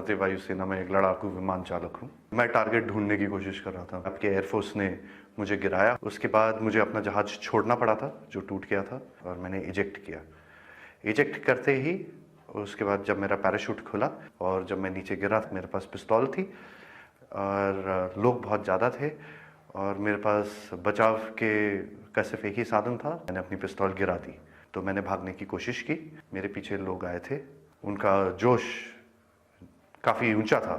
भारतीय वायुसेना में एक लड़ाकू विमान चालक हूँ। मैं टारगेट ढूँढने की कोशिश कर रहा था। आपके एयरफोर्स ने मुझे गिराया। उसके बाद मुझे अपना जहाज़ छोड़ना पड़ा था, जो टूट गया था, और मैंने इजेक्ट किया। इजेक्ट करते ही उसके बाद जब मेरा पैराशूट खुला और जब मैं नीचे गिरा, मेरे पास पिस्तौल थी और लोग बहुत ज़्यादा थे और मेरे पास बचाव के का सिर्फ़ एक ही साधन था, मैंने अपनी पिस्तौल गिरा दी। तो मैंने भागने की कोशिश की। मेरे पीछे लोग आए थे। उनका जोश काफ़ी ऊँचा था।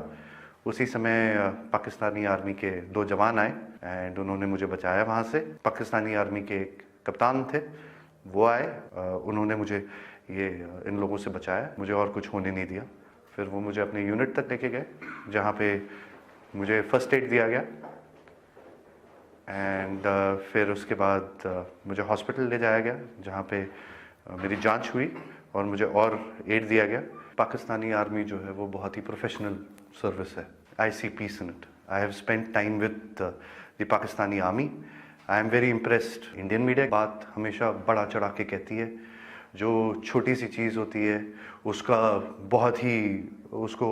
उसी समय पाकिस्तानी आर्मी के दो जवान आए एंड उन्होंने मुझे बचाया वहाँ से। पाकिस्तानी आर्मी के एक कप्तान थे वो आए उन्होंने मुझे ये इन लोगों से बचाया। मुझे और कुछ होने नहीं दिया। फिर वो मुझे अपने यूनिट तक लेके गए जहाँ पे मुझे फ़र्स्ट एड दिया गया। एंड फिर उसके बाद uh, मुझे हॉस्पिटल ले जाया गया जहाँ पे uh, मेरी जाँच हुई। और मुझे और एड दिया गया पाकिस्तानी आर्मी जो है वो बहुत ही प्रोफेशनल सर्विस है I see peace in it I have spend time with the Pakistani army I am very impressed Indian media बात हमेशा बड़ा चढ़ा के कहती है जो छोटी सी चीज़ होती है उसका बहुत ही उसको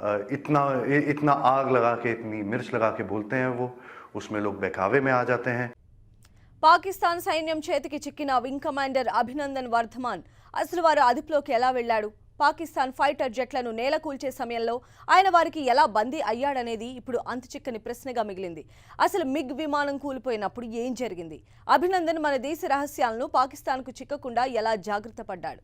अ, इतना इ- इतना आग लगा के इतनी मिर्च लगा के बोलते हैं वो उसमें लोग बहकावे में आ जाते हैं పాకిస్తాన్ సైన్యం చేతికి చిక్కిన వింగ్ కమాండర్ అభినందన్ వర్ధమాన్ అసలు వారు అదుపులోకి ఎలా వెళ్ళాడు పాకిస్తాన్ ఫైటర్ జెట్లను నేలకూల్చే సమయంలో ఆయన వారికి ఎలా బందీ అయ్యాడనేది ఇప్పుడు అంతుచిక్కని ప్రశ్నగా మిగిలింది. అసలు మిగ్ విమానం కూలిపోయినప్పుడు ఏం జరిగింది? అభినందన్ మన దేశ రహస్యాలను పాకిస్తాన్కు చిక్కకుండా ఎలా జాగ్రత్త పడ్డాడు?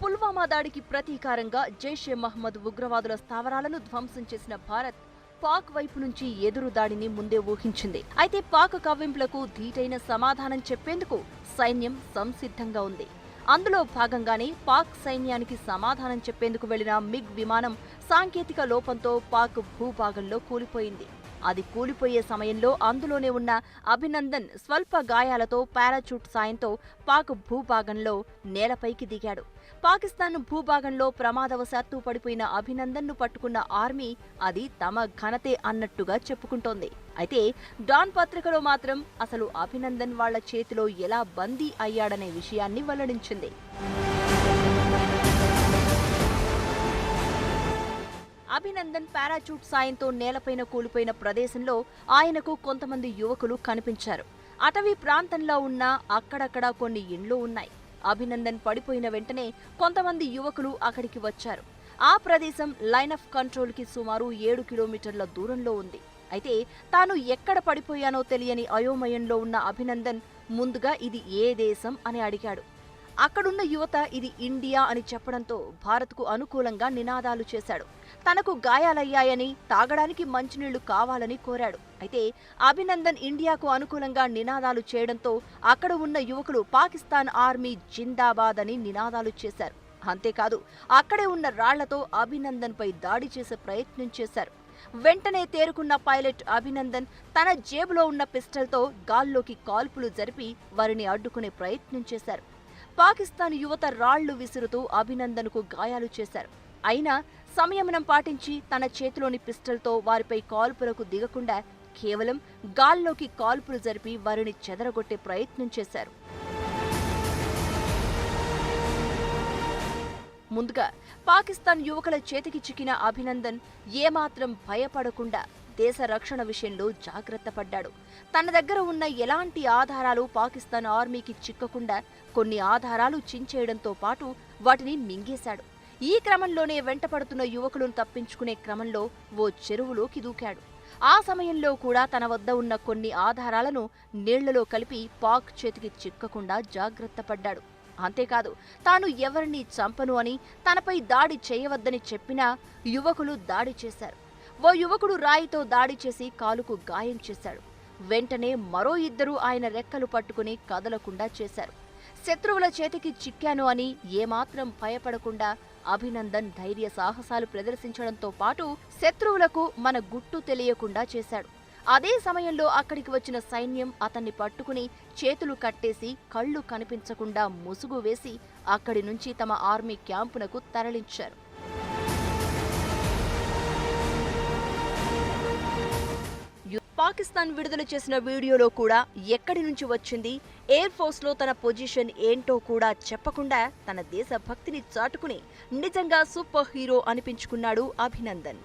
పుల్వామా దాడికి ప్రతీకారంగా జైషే మహ్మద్ ఉగ్రవాదుల స్థావరాలను ధ్వంసం చేసిన భారత్ పాక్ వైపు నుంచి ఎదురు దాడిని ముందే ఊహించింది. అయితే పాక్ కవ్వింపులకు ధీటైన సమాధానం చెప్పేందుకు సైన్యం సంసిద్ధంగా ఉంది. అందులో భాగంగానే పాక్ సైన్యానికి సమాధానం చెప్పేందుకు వెళ్ళిన మిగ్ విమానం సాంకేతిక లోపంతో పాక్ భూభాగంలో కూలిపోయింది. అది కూలిపోయే సమయంలో అందులోనే ఉన్న అభినందన్ స్వల్ప గాయాలతో పారాచూట్ సాయంతో పాక్ భూభాగంలో నేలపైకి దిగాడు. పాకిస్తాన్ భూభాగంలో ప్రమాదవశాత్తు పడిపోయిన అభినందన్ను పట్టుకున్న ఆర్మీ అది తమ ఘనతే అన్నట్టుగా చెప్పుకుంటోంది. అయితే డాన్ పత్రికలో మాత్రం అసలు అభినందన్ వాళ్ళ చేతిలో ఎలా బందీ అయ్యాడనే విషయాన్ని వెల్లడించింది. అభినందన్ పారాచూట్ సాయంతో నేలపైన కూలిపోయిన ప్రదేశంలో ఆయనకు కొంతమంది యువకులు కనిపించారు. అటవీ ప్రాంతంలో ఉన్న అక్కడక్కడ కొన్ని ఇండ్లు ఉన్నాయి. అభినందన్ పడిపోయిన వెంటనే కొంతమంది యువకులు అక్కడికి వచ్చారు. ఆ ప్రదేశం లైన్ ఆఫ్ కంట్రోల్కి సుమారు ఏడు కిలోమీటర్ల దూరంలో ఉంది. అయితే తాను ఎక్కడ పడిపోయానో తెలియని అయోమయంలో ఉన్న అభినందన్ ముందుగా ఇది ఏ దేశం అని అడిగాడు. అక్కడున్న యువత ఇది ఇండియా అని చెప్పడంతో భారత్కు అనుకూలంగా నినాదాలు చేశాడు. తనకు గాయాలయ్యాయని తాగడానికి మంచినీళ్ళు కావాలని కోరాడు. అయితే అభినందన్ ఇండియాకు అనుకూలంగా నినాదాలు చేయడంతో అక్కడ ఉన్న యువకులు పాకిస్తాన్ ఆర్మీ జిందాబాద్ అని నినాదాలు చేశారు. అంతేకాదు అక్కడే ఉన్న రాళ్ళతో అభినందన్పై దాడి చేసే ప్రయత్నం చేశారు. వెంటనే తేరుకున్న పైలట్ అభినందన్ తన జేబులో ఉన్న పిస్టల్తో గాల్లోకి కాల్పులు జరిపి వారిని అడ్డుకునే ప్రయత్నం చేశారు. పాకిస్తాన్ యువత రాళ్ళు విసురుతూ అభినందన్కు గాయాలు చేశారు. అయినా సంయమనం పాటించి తన చేతిలోని పిస్టల్తో వారిపై కాల్పులకు దిగకుండా కేవలం గాల్లోకి కాల్పులు జరిపి వారిని చెదరగొట్టే ప్రయత్నం చేశారు. ముందుగా పాకిస్తాన్ యువకుల చేతికి చిక్కిన అభినందన్ ఏమాత్రం భయపడకుండా దేశ రక్షణ విషయంలో జాగ్రత్త పడ్డాడు. తన దగ్గర ఉన్న ఎలాంటి ఆధారాలు పాకిస్తాన్ ఆర్మీకి చిక్కకుండా కొన్ని ఆధారాలు చించేయడంతో పాటు వాటిని మింగేశాడు. ఈ క్రమంలోనే వెంటపడుతున్న యువకులను తప్పించుకునే క్రమంలో ఓ చెరువులోకి దూకాడు. ఆ సమయంలో కూడా తన వద్ద ఉన్న కొన్ని ఆధారాలను నీళ్ళలో కలిపి పాక్ చేతికి చిక్కకుండా జాగ్రత్త పడ్డాడు. అంతేకాదు తాను ఎవరిని చంపను అని తనపై దాడి చేయవద్దని చెప్పినా యువకులు దాడి చేశారు. ఓ యువకుడు రాయితో దాడి చేసి కాలుకు గాయం చేశాడు. వెంటనే మరో ఇద్దరు ఆయన రెక్కలు పట్టుకుని కదలకుండా చేశారు. శత్రువుల చేతికి చిక్కాను అని ఏమాత్రం భయపడకుండా అభినందన్ ధైర్య సాహసాలు ప్రదర్శించడంతో పాటు శత్రువులకు మన గుట్టు తెలియకుండా చేశాడు. అదే సమయంలో అక్కడికి వచ్చిన సైన్యం అతన్ని పట్టుకుని చేతులు కట్టేసి కళ్ళు కనిపించకుండా ముసుగు వేసి అక్కడి నుంచి తమ ఆర్మీ క్యాంపునకు తరలించారు. పాకిస్తాన్ విడుదల చేసిన వీడియోలో కూడా ఎక్కడి నుంచి వచ్చింది? ఎయిర్ ఫోర్స్లో తన పొజిషన్ ఏంటో కూడా చెప్పకుండా తన దేశ భక్తిని చాటుకుని నిజంగా సూపర్ హీరో అనిపించుకున్నాడు అభినందన్.